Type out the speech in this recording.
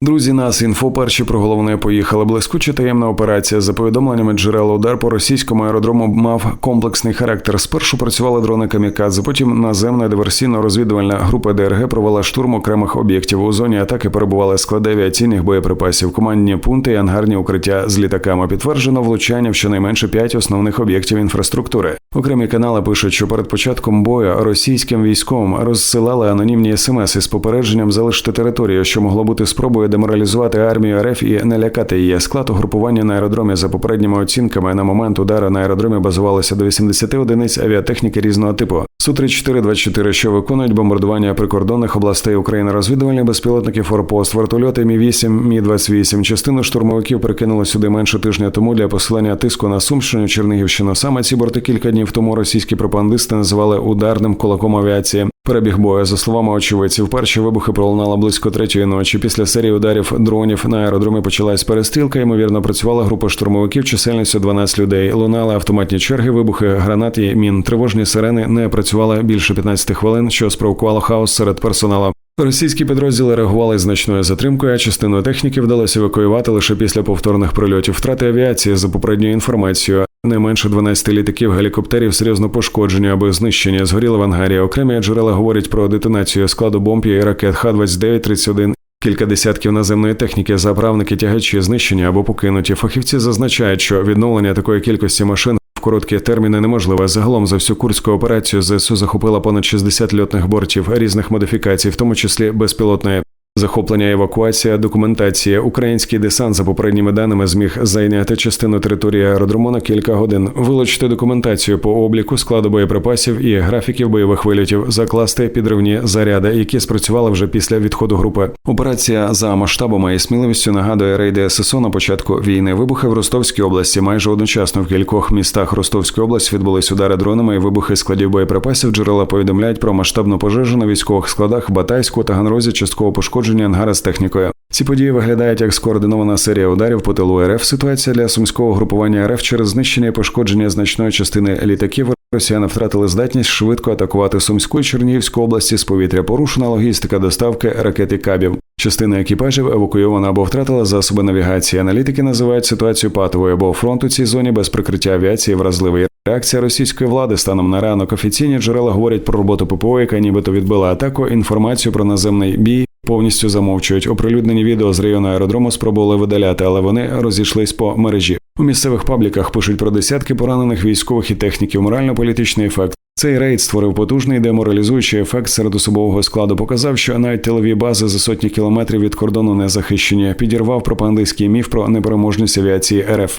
Друзі, нас інфо перші про головне поїхали. Блискуча таємна операція. За повідомленнями джерел удар по російському аеродрому мав комплексний характер. Спершу працювали дрони камікадзе, потім наземна диверсійно-розвідувальна група ДРГ провела штурм окремих об'єктів. У зоні атаки перебували склади авіаційних боєприпасів, командні пункти і ангарні укриття з літаками. Підтверджено влучання в щонайменше п'ять основних об'єктів інфраструктури. Окремі канали пишуть, що перед початком бою російським військовим розсилали анонімні смс із попередженням залишити територію, що могло бути спробою деморалізувати армію РФ і не лякати її. Склад угрупування на аеродромі за попередніми оцінками на момент удару на аеродромі базувалося до 80 одиниць авіатехніки різного типу. су 34 24 що виконують бомбардування прикордонних областей України, розвідувальні безпілотники Форпост, вертольоти Мі 8 Мі 28 Частину штурмовиків прикинули сюди менше тижня тому для посилення тиску на Сумщину, Чернігівщину. Саме ці борти кілька днів тому російські пропагандисти називали ударним кулаком авіації. Перебіг бою, за словами очевидців, перші вибухи пролунали близько третьої ночі. Після серії ударів дронів на аеродромі почалась перестрілка. Ймовірно, працювала група штурмовиків чисельністю 12 людей. Лунали автоматні черги, вибухи, гранат і мін. Тривожні сирени не працювали більше 15 хвилин, що спровокувало хаос серед персоналу. Російські підрозділи реагували значною затримкою, а частину техніки вдалося евакуювати лише після повторних прильотів. Втрати авіації за попередньою інформацією. Не менше 12 літаків гелікоптерів серйозно пошкоджені або знищені. Згоріли в ангарі. Окремі джерела говорять про детонацію складу бомб і ракет Х-29-31. Кілька десятків наземної техніки, заправники тягачі знищені або покинуті. Фахівці зазначають, що відновлення такої кількості машин в короткі терміни неможливе. Загалом за всю курську операцію ЗСУ захопила понад 60 льотних бортів різних модифікацій, в тому числі безпілотної. Захоплення, евакуація, документація. Український десант за попередніми даними зміг зайняти частину території аеродрому на кілька годин, вилучити документацію по обліку складу боєприпасів і графіків бойових вильотів, закласти підривні заряди, які спрацювали вже після відходу групи. Операція за масштабами і сміливістю нагадує рейди ССО на початку війни. Вибухи в Ростовській області майже одночасно в кількох містах Ростовської області відбулись удари дронами і вибухи складів боєприпасів. Джерела повідомляють про масштабну пожежу на військових складах Батайську та Ганрозі, частково пошкодження ангара з технікою. Ці події виглядають як скоординована серія ударів по тилу РФ. Ситуація для сумського групування РФ через знищення і пошкодження значної частини літаків. Росіяни втратили здатність швидко атакувати Сумську і Чернігівську області з повітря. Порушена логістика доставки ракет і кабів. Частина екіпажів евакуйована або втратила засоби навігації. Аналітики називають ситуацію патовою, бо фронт у цій зоні без прикриття авіації вразливий. Реакція російської влади станом на ранок офіційні джерела говорять про роботу ППО, яка нібито відбила атаку. Інформацію про наземний бій повністю замовчують. Оприлюднені відео з району аеродрому спробували видаляти, але вони розійшлись по мережі. У місцевих пабліках пишуть про десятки поранених військових і техніків. Морально-політичний ефект. Цей рейд створив потужний деморалізуючий ефект серед особового складу. Показав, що навіть тилові бази за сотні кілометрів від кордону не захищені. Підірвав пропагандистський міф про непереможність авіації РФ.